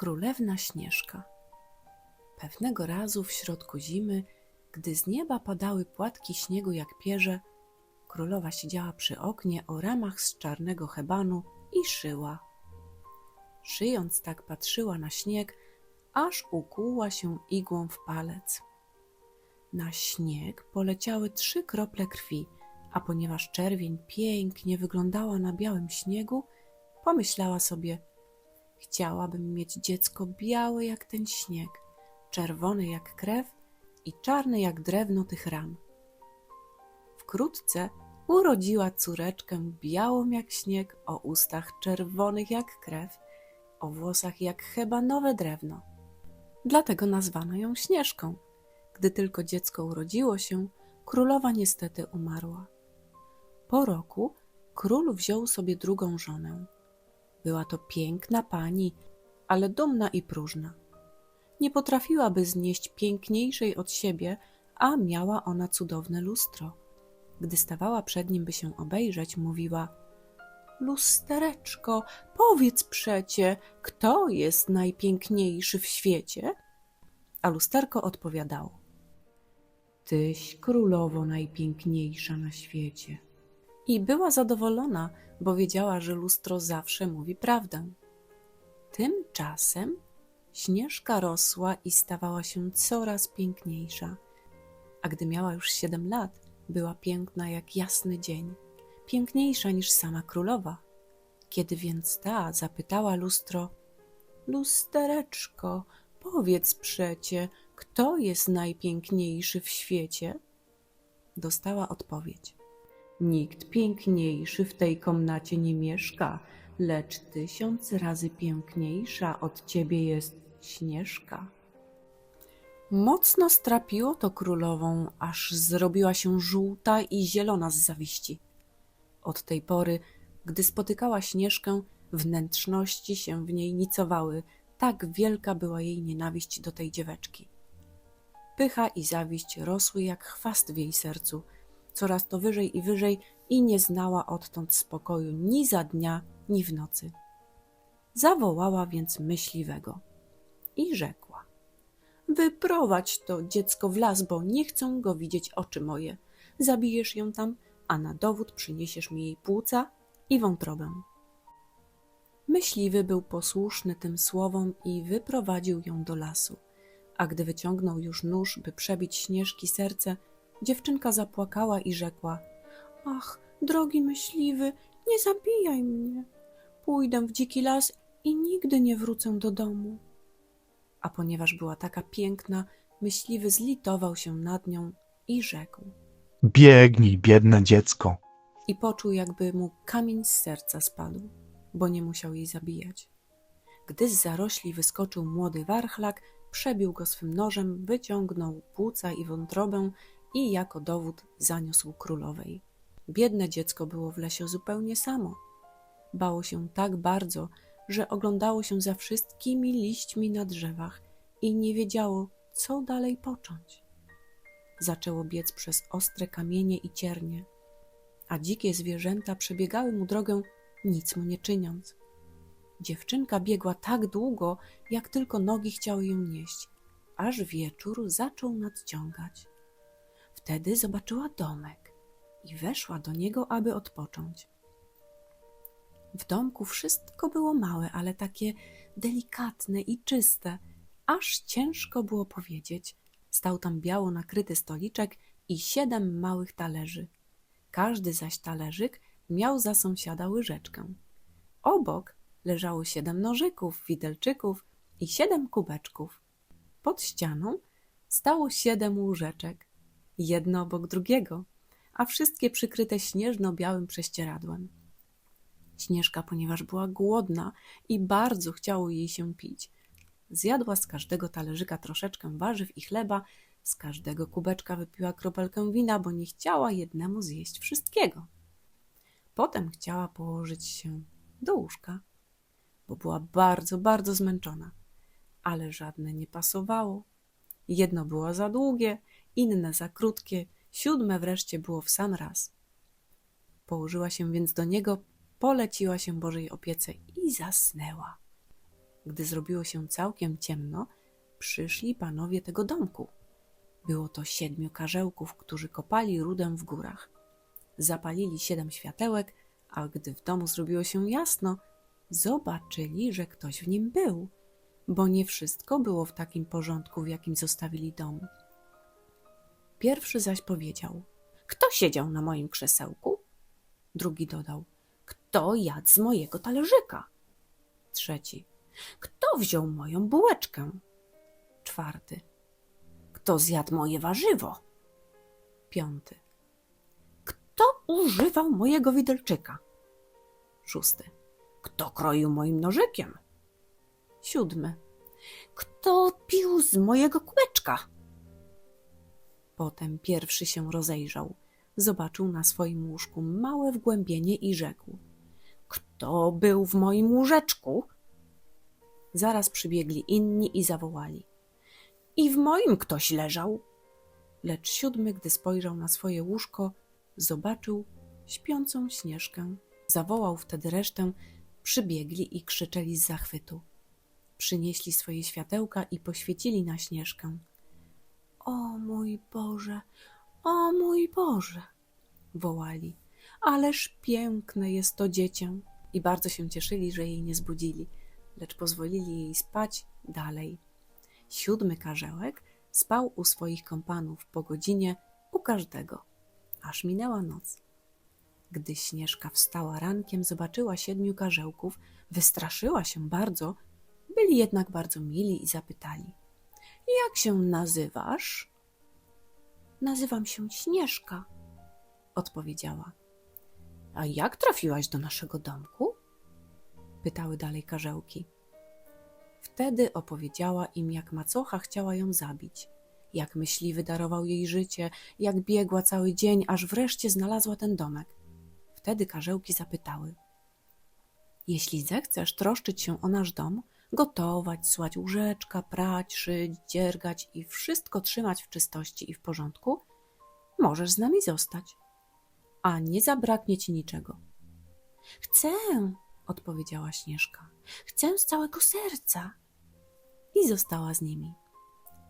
Królewna Śnieżka. Pewnego razu w środku zimy, gdy z nieba padały płatki śniegu jak pierze, królowa siedziała przy oknie o ramach z czarnego hebanu i szyła. Szyjąc tak patrzyła na śnieg, aż ukuła się igłą w palec. Na śnieg poleciały trzy krople krwi, a ponieważ czerwień pięknie wyglądała na białym śniegu, pomyślała sobie – Chciałabym mieć dziecko białe jak ten śnieg, czerwone jak krew i czarne jak drewno tych ram. Wkrótce urodziła córeczkę białą jak śnieg, o ustach czerwonych jak krew, o włosach jak hebanowe drewno. Dlatego nazwano ją Śnieżką. Gdy tylko dziecko urodziło się, królowa niestety umarła. Po roku król wziął sobie drugą żonę była to piękna pani, ale dumna i próżna. Nie potrafiłaby znieść piękniejszej od siebie, a miała ona cudowne lustro. Gdy stawała przed nim, by się obejrzeć, mówiła: Lustereczko, powiedz przecie, kto jest najpiękniejszy w świecie? A lusterko odpowiadało: Tyś królowo najpiękniejsza na świecie. I była zadowolona, bo wiedziała, że lustro zawsze mówi prawdę. Tymczasem Śnieżka rosła i stawała się coraz piękniejsza, a gdy miała już siedem lat, była piękna jak jasny dzień, piękniejsza niż sama królowa. Kiedy więc ta zapytała lustro: Lustereczko, powiedz przecie, kto jest najpiękniejszy w świecie? Dostała odpowiedź: Nikt piękniejszy w tej komnacie nie mieszka, lecz tysiąc razy piękniejsza od ciebie jest Śnieżka. Mocno strapiło to królową, aż zrobiła się żółta i zielona z zawiści. Od tej pory, gdy spotykała Śnieżkę, wnętrzności się w niej nicowały, tak wielka była jej nienawiść do tej dzieweczki. Pycha i zawiść rosły jak chwast w jej sercu – coraz to wyżej i wyżej i nie znała odtąd spokoju ni za dnia, ni w nocy. Zawołała więc myśliwego i rzekła: Wyprowadź to dziecko w las, bo nie chcą go widzieć oczy moje. Zabijesz ją tam, a na dowód przyniesiesz mi jej płuca i wątrobę. Myśliwy był posłuszny tym słowom i wyprowadził ją do lasu. A gdy wyciągnął już nóż, by przebić śnieżki serce, Dziewczynka zapłakała i rzekła: Ach, drogi myśliwy, nie zabijaj mnie. Pójdę w dziki las i nigdy nie wrócę do domu. A ponieważ była taka piękna, myśliwy zlitował się nad nią i rzekł. Biegnij, biedne dziecko. I poczuł, jakby mu kamień z serca spadł, bo nie musiał jej zabijać. Gdy z zarośli wyskoczył młody warchlak, przebił go swym nożem, wyciągnął płuca i wątrobę i jako dowód zaniósł królowej. Biedne dziecko było w lesie zupełnie samo. Bało się tak bardzo, że oglądało się za wszystkimi liśćmi na drzewach i nie wiedziało, co dalej począć. Zaczęło biec przez ostre kamienie i ciernie, a dzikie zwierzęta przebiegały mu drogę, nic mu nie czyniąc. Dziewczynka biegła tak długo, jak tylko nogi chciały ją nieść, aż wieczór zaczął nadciągać. Wtedy zobaczyła domek i weszła do niego, aby odpocząć. W domku wszystko było małe, ale takie delikatne i czyste, aż ciężko było powiedzieć. Stał tam biało nakryty stoliczek i siedem małych talerzy. Każdy zaś talerzyk miał za sąsiada łyżeczkę. Obok leżało siedem nożyków, widelczyków i siedem kubeczków. Pod ścianą stało siedem łóżeczek jedno obok drugiego, a wszystkie przykryte śnieżno-białym prześcieradłem. Śnieżka, ponieważ była głodna i bardzo chciało jej się pić, zjadła z każdego talerzyka troszeczkę warzyw i chleba, z każdego kubeczka wypiła kropelkę wina, bo nie chciała jednemu zjeść wszystkiego. Potem chciała położyć się do łóżka, bo była bardzo, bardzo zmęczona, ale żadne nie pasowało. Jedno było za długie, inne za krótkie, siódme wreszcie było w sam raz. Położyła się więc do niego, poleciła się Bożej opiece i zasnęła. Gdy zrobiło się całkiem ciemno, przyszli panowie tego domku. Było to siedmiu karzełków, którzy kopali rudę w górach. Zapalili siedem światełek, a gdy w domu zrobiło się jasno, zobaczyli, że ktoś w nim był, bo nie wszystko było w takim porządku, w jakim zostawili dom. Pierwszy zaś powiedział: Kto siedział na moim krzesełku? Drugi dodał: Kto jadł z mojego talerzyka? Trzeci: Kto wziął moją bułeczkę? Czwarty: Kto zjadł moje warzywo? Piąty: Kto używał mojego widelczyka? Szósty: Kto kroił moim nożykiem? Siódmy: Kto pił z mojego kubeczka? Potem pierwszy się rozejrzał. Zobaczył na swoim łóżku małe wgłębienie i rzekł: Kto był w moim łóżeczku? Zaraz przybiegli inni i zawołali: I w moim ktoś leżał. Lecz siódmy, gdy spojrzał na swoje łóżko, zobaczył śpiącą śnieżkę. Zawołał wtedy resztę, przybiegli i krzyczeli z zachwytu. Przynieśli swoje światełka i poświecili na śnieżkę. O mój Boże, o mój Boże! wołali. Ależ piękne jest to dziecię! I bardzo się cieszyli, że jej nie zbudzili, lecz pozwolili jej spać dalej. Siódmy karzełek spał u swoich kompanów po godzinie u każdego, aż minęła noc. Gdy Śnieżka wstała rankiem, zobaczyła siedmiu karzełków, wystraszyła się bardzo, byli jednak bardzo mili i zapytali: Jak się nazywasz? Nazywam się Śnieżka, odpowiedziała. A jak trafiłaś do naszego domku? pytały dalej karzełki. Wtedy opowiedziała im, jak macocha chciała ją zabić, jak myśliwy darował jej życie, jak biegła cały dzień, aż wreszcie znalazła ten domek. Wtedy karzełki zapytały: Jeśli zechcesz troszczyć się o nasz dom, gotować, słać łóżeczka, prać, szyć, dziergać i wszystko trzymać w czystości i w porządku, możesz z nami zostać, a nie zabraknie ci niczego. Chcę, odpowiedziała Śnieżka. Chcę z całego serca. I została z nimi.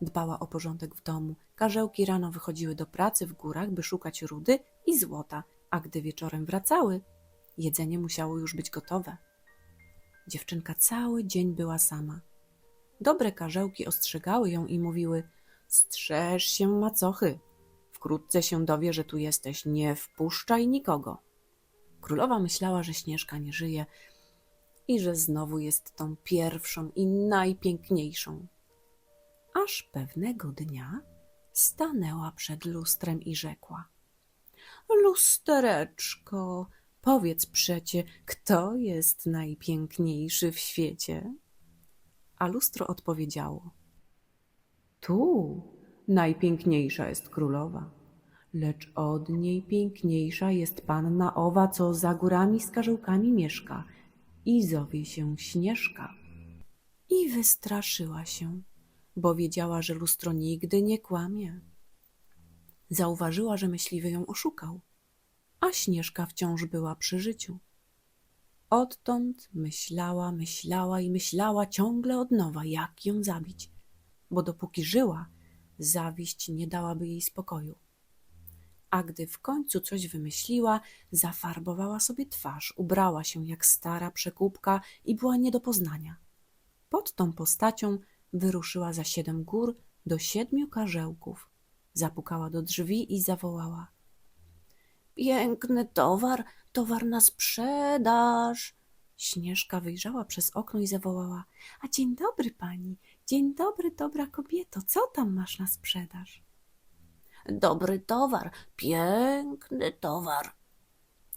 Dbała o porządek w domu. Karzełki rano wychodziły do pracy w górach, by szukać rudy i złota, a gdy wieczorem wracały, jedzenie musiało już być gotowe. Dziewczynka cały dzień była sama. Dobre karzełki ostrzegały ją i mówiły: Strzeż się, macochy. Wkrótce się dowie, że tu jesteś. Nie wpuszczaj nikogo. Królowa myślała, że Śnieżka nie żyje i że znowu jest tą pierwszą i najpiękniejszą. Aż pewnego dnia stanęła przed lustrem i rzekła: Lustereczko, powiedz przecie, kto jest najpiękniejszy w świecie? A lustro odpowiedziało: Tu najpiękniejsza jest królowa, lecz od niej piękniejsza jest panna owa, co za górami z mieszka i zowie się Śnieżka. I wystraszyła się, bo wiedziała, że lustro nigdy nie kłamie. Zauważyła, że myśliwy ją oszukał, a Śnieżka wciąż była przy życiu. Odtąd myślała, myślała i myślała ciągle od nowa, jak ją zabić, bo dopóki żyła, zawiść nie dałaby jej spokoju. A gdy w końcu coś wymyśliła, zafarbowała sobie twarz, ubrała się jak stara przekupka i była nie do poznania. Pod tą postacią wyruszyła za siedem gór do siedmiu karzełków. Zapukała do drzwi i zawołała. Piękny towar, towar na sprzedaż. Śnieżka wyjrzała przez okno i zawołała. A dzień dobry pani, dzień dobry, dobra kobieto, co tam masz na sprzedaż? Dobry towar, piękny towar,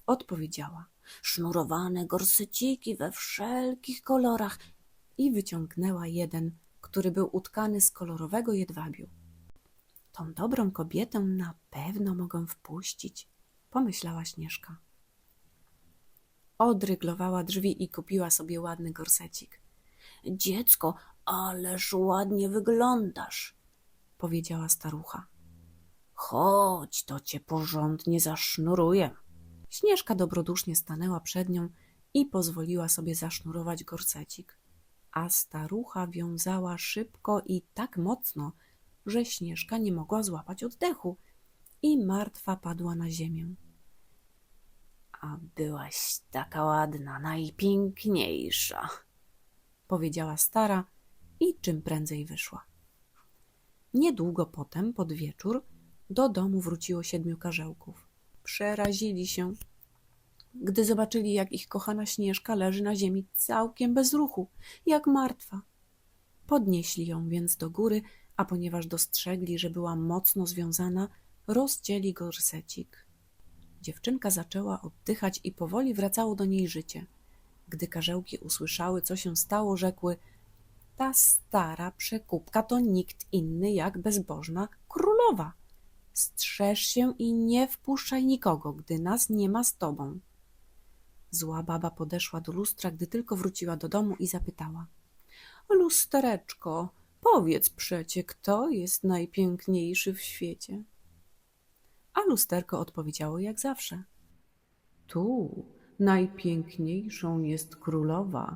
odpowiedziała. Sznurowane gorseciki we wszelkich kolorach i wyciągnęła jeden, który był utkany z kolorowego jedwabiu. Tą dobrą kobietę na pewno mogę wpuścić, pomyślała Śnieżka. Odryglowała drzwi i kupiła sobie ładny gorsecik. Dziecko, ależ ładnie wyglądasz, powiedziała starucha. Chodź, to cię porządnie zasznuruję. Śnieżka dobrodusznie stanęła przed nią i pozwoliła sobie zasznurować gorsecik. a starucha wiązała szybko i tak mocno, że Śnieżka nie mogła złapać oddechu i martwa padła na ziemię. A byłaś taka ładna, najpiękniejsza, powiedziała stara i czym prędzej wyszła. Niedługo potem, pod wieczór, do domu wróciło siedmiu karzełków. Przerazili się, gdy zobaczyli, jak ich kochana Śnieżka leży na ziemi całkiem bez ruchu, jak martwa. Podnieśli ją więc do góry, a ponieważ dostrzegli, że była mocno związana, rozcięli gorsecik. Dziewczynka zaczęła oddychać i powoli wracało do niej życie. Gdy karzełki usłyszały, co się stało, rzekły: Ta stara przekupka to nikt inny jak bezbożna królowa. Strzeż się i nie wpuszczaj nikogo, gdy nas nie ma z tobą. Zła baba podeszła do lustra, gdy tylko wróciła do domu i zapytała: Lustereczko, powiedz przecie, kto jest najpiękniejszy w świecie? A lusterko odpowiedziało jak zawsze: Tu najpiękniejszą jest królowa,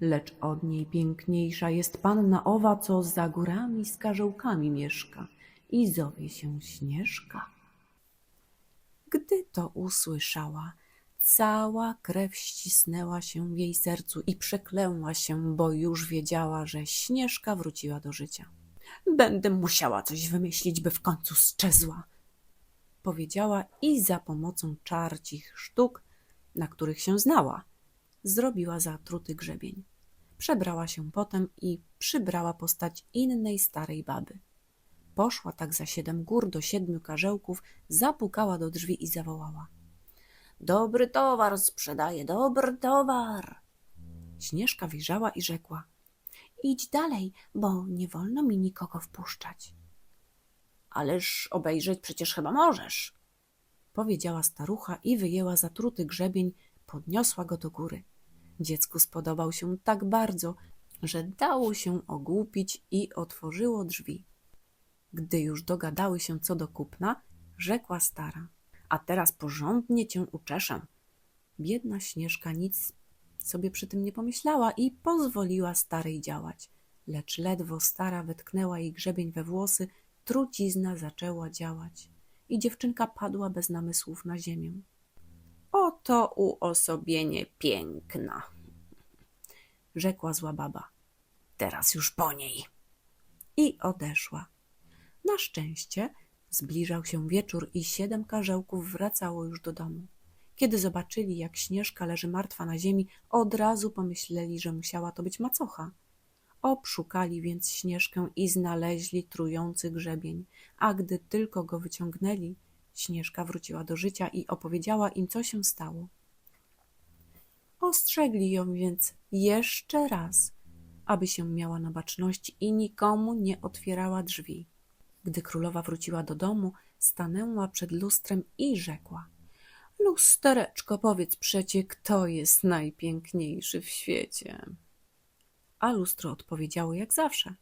lecz od niej piękniejsza jest panna owa, co za górami z karzełkami mieszka i zowie się Śnieżka. Gdy to usłyszała, cała krew ścisnęła się w jej sercu i przeklęła się, bo już wiedziała, że Śnieżka wróciła do życia. Będę musiała coś wymyślić, by w końcu sczezła, powiedziała i za pomocą czarcich sztuk, na których się znała, zrobiła zatruty grzebień. Przebrała się potem i przybrała postać innej starej baby. Poszła tak za siedem gór do siedmiu karzełków, zapukała do drzwi i zawołała. Dobry towar sprzedaję, dobry towar. Śnieżka wyjrzała i rzekła. Idź dalej, bo nie wolno mi nikogo wpuszczać. Ależ obejrzeć przecież chyba możesz, powiedziała starucha i wyjęła zatruty grzebień, podniosła go do góry. Dziecku spodobał się tak bardzo, że dało się ogłupić i otworzyło drzwi. Gdy już dogadały się co do kupna, rzekła stara. A teraz porządnie cię uczeszę. Biedna Śnieżka nic sobie przy tym nie pomyślała i pozwoliła starej działać. Lecz ledwo stara wetknęła jej grzebień we włosy, trucizna zaczęła działać i dziewczynka padła bez namysłów na ziemię. Oto uosobienie piękna, rzekła zła baba. Teraz już po niej. I odeszła. Na szczęście zbliżał się wieczór i siedem karzełków wracało już do domu. Kiedy zobaczyli, jak Śnieżka leży martwa na ziemi, od razu pomyśleli, że musiała to być macocha. Obszukali więc Śnieżkę i znaleźli trujący grzebień, a gdy tylko go wyciągnęli, Śnieżka wróciła do życia i opowiedziała im, co się stało. Ostrzegli ją więc jeszcze raz, aby się miała na baczności i nikomu nie otwierała drzwi. Gdy królowa wróciła do domu, stanęła przed lustrem i rzekła: Lustereczko, powiedz przecie, kto jest najpiękniejszy w świecie? A lustro odpowiedziało jak zawsze: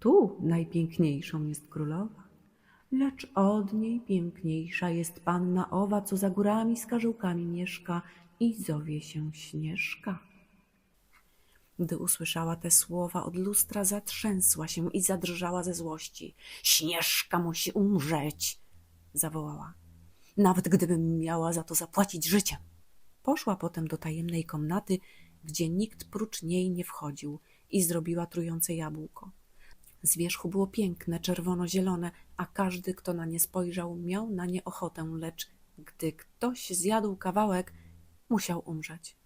Tu najpiękniejszą jest królowa, lecz od niej piękniejsza jest panna owa, co za górami z karzełkami mieszka i zowie się Śnieżka. Gdy usłyszała te słowa od lustra, zatrzęsła się i zadrżała ze złości. Śnieżka musi umrzeć, zawołała. Nawet gdybym miała za to zapłacić życiem. Poszła potem do tajemnej komnaty, gdzie nikt prócz niej nie wchodził i zrobiła trujące jabłko. Z wierzchu było piękne, czerwono-zielone, a każdy, kto na nie spojrzał, miał na nie ochotę, lecz gdy ktoś zjadł kawałek, musiał umrzeć.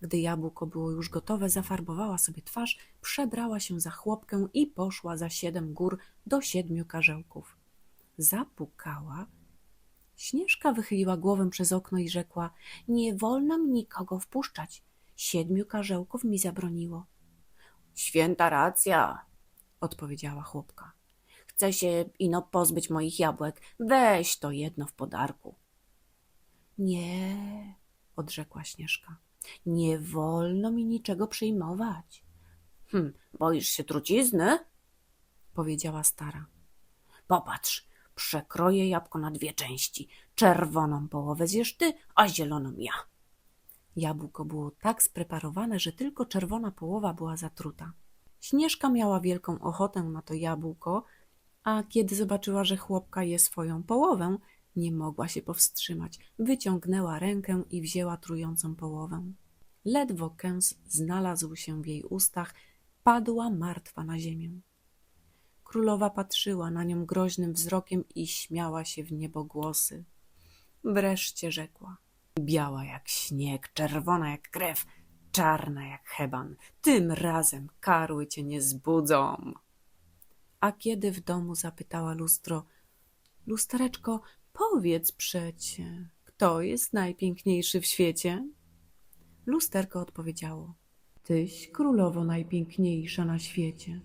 Gdy jabłko było już gotowe, zafarbowała sobie twarz, przebrała się za chłopkę i poszła za siedem gór do siedmiu karzełków. Zapukała. Śnieżka wychyliła głowę przez okno i rzekła: Nie wolno mi nikogo wpuszczać. Siedmiu karzełków mi zabroniło. Święta racja, odpowiedziała chłopka. Chcę się ino pozbyć moich jabłek. Weź to jedno w podarku. Nie, odrzekła Śnieżka. Nie wolno mi niczego przyjmować. Hm, boisz się trucizny? powiedziała stara. Popatrz, przekroję jabłko na dwie części. Czerwoną połowę zjesz ty, a zieloną ja. Jabłko było tak spreparowane, że tylko czerwona połowa była zatruta. Śnieżka miała wielką ochotę na to jabłko, a kiedy zobaczyła, że chłopka je swoją połowę, nie mogła się powstrzymać. Wyciągnęła rękę i wzięła trującą połowę. Ledwo kęs znalazł się w jej ustach, padła martwa na ziemię. Królowa patrzyła na nią groźnym wzrokiem i śmiała się w niebogłosy. Wreszcie rzekła: Biała jak śnieg, czerwona jak krew, czarna jak heban. Tym razem karły cię nie zbudzą. A kiedy w domu zapytała lustro: Lustereczko, powiedz przecie, kto jest najpiękniejszy w świecie? Lusterko odpowiedziało: Tyś królowo najpiękniejsza na świecie.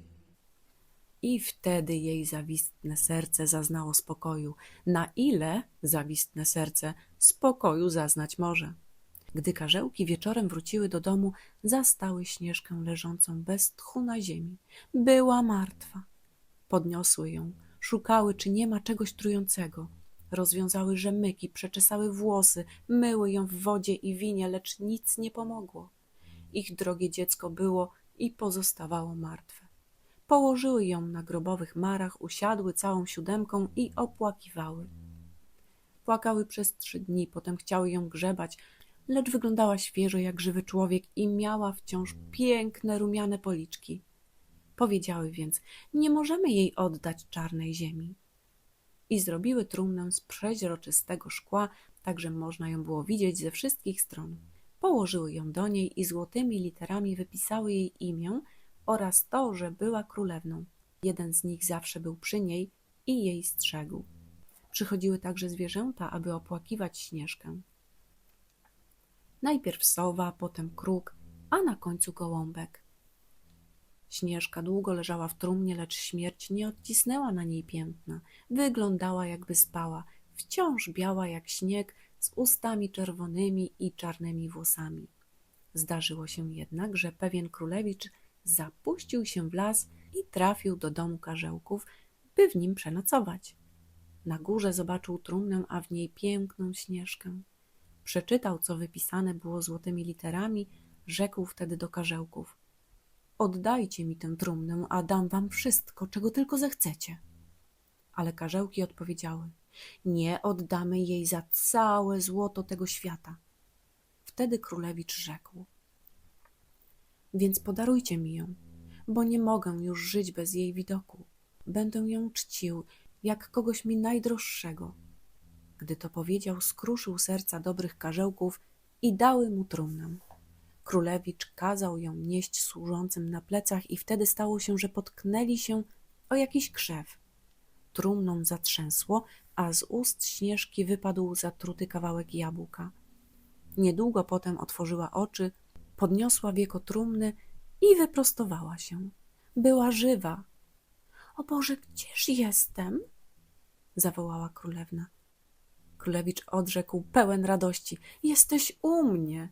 I wtedy jej zawistne serce zaznało spokoju. Na ile zawistne serce spokoju zaznać może? Gdy karzełki wieczorem wróciły do domu, zastały Śnieżkę leżącą bez tchu na ziemi. Była martwa. Podniosły ją, szukały, czy nie ma czegoś trującego. Rozwiązały rzemyki, przeczesały włosy, myły ją w wodzie i winie, lecz nic nie pomogło. Ich drogie dziecko było i pozostawało martwe. Położyły ją na grobowych marach, usiadły całą siódemką i opłakiwały. Płakały przez trzy dni, potem chciały ją grzebać, lecz wyglądała świeżo jak żywy człowiek i miała wciąż piękne, rumiane policzki. Powiedziały więc, nie możemy jej oddać czarnej ziemi. I zrobiły trumnę z przeźroczystego szkła, tak że można ją było widzieć ze wszystkich stron. Położyły ją do niej i złotymi literami wypisały jej imię oraz to, że była królewną. Jeden z nich zawsze był przy niej i jej strzegł. Przychodziły także zwierzęta, aby opłakiwać Śnieżkę. Najpierw sowa, potem kruk, a na końcu gołąbek. Śnieżka długo leżała w trumnie, lecz śmierć nie odcisnęła na niej piętna. Wyglądała jakby spała, wciąż biała jak śnieg, z ustami czerwonymi i czarnymi włosami. Zdarzyło się jednak, że pewien królewicz zapuścił się w las i trafił do domu karzełków, by w nim przenocować. Na górze zobaczył trumnę, a w niej piękną śnieżkę. Przeczytał, co wypisane było złotymi literami, rzekł wtedy do karzełków: Oddajcie mi tę trumnę, a dam wam wszystko, czego tylko zechcecie. Ale karzełki odpowiedziały: Nie oddamy jej za całe złoto tego świata. Wtedy królewicz rzekł: Więc podarujcie mi ją, bo nie mogę już żyć bez jej widoku. Będę ją czcił jak kogoś mi najdroższego. Gdy to powiedział, skruszył serca dobrych karzełków i dały mu trumnę. Królewicz kazał ją nieść służącym na plecach i wtedy stało się, że potknęli się o jakiś krzew. Trumną zatrzęsło, a z ust Śnieżki wypadł zatruty kawałek jabłka. Niedługo potem otworzyła oczy, podniosła wieko trumny i wyprostowała się. Była żywa. O Boże, gdzież jestem? zawołała królewna. Królewicz odrzekł pełen radości: Jesteś u mnie!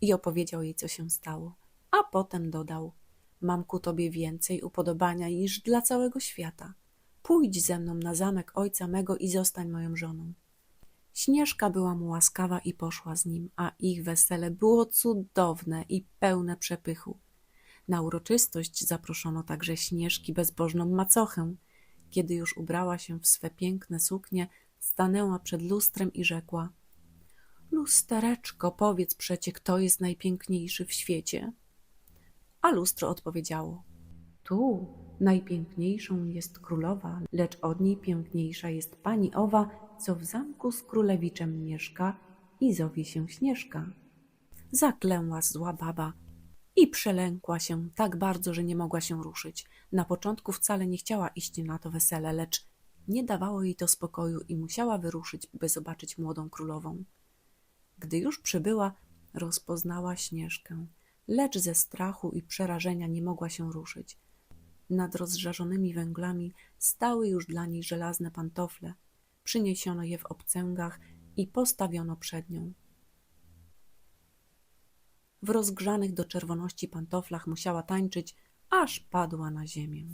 I opowiedział jej, co się stało. A potem dodał: Mam ku tobie więcej upodobania niż dla całego świata. Pójdź ze mną na zamek ojca mego i zostań moją żoną. Śnieżka była mu łaskawa i poszła z nim, a ich wesele było cudowne i pełne przepychu. Na uroczystość zaproszono także Śnieżki bezbożną macochę. Kiedy już ubrała się w swe piękne suknie, stanęła przed lustrem i rzekła: Lustereczko, powiedz przecie, kto jest najpiękniejszy w świecie? A lustro odpowiedziało: Tu najpiękniejszą jest królowa, lecz od niej piękniejsza jest pani owa, co w zamku z królewiczem mieszka i zowie się Śnieżka. Zaklęła zła baba i przelękła się tak bardzo, że nie mogła się ruszyć. Na początku wcale nie chciała iść na to wesele, lecz nie dawało jej to spokoju i musiała wyruszyć, by zobaczyć młodą królową. Gdy już przybyła, rozpoznała Śnieżkę, lecz ze strachu i przerażenia nie mogła się ruszyć. Nad rozżarzonymi węglami stały już dla niej żelazne pantofle. Przyniesiono je w obcęgach i postawiono przed nią. W rozgrzanych do czerwoności pantoflach musiała tańczyć, aż padła na ziemię.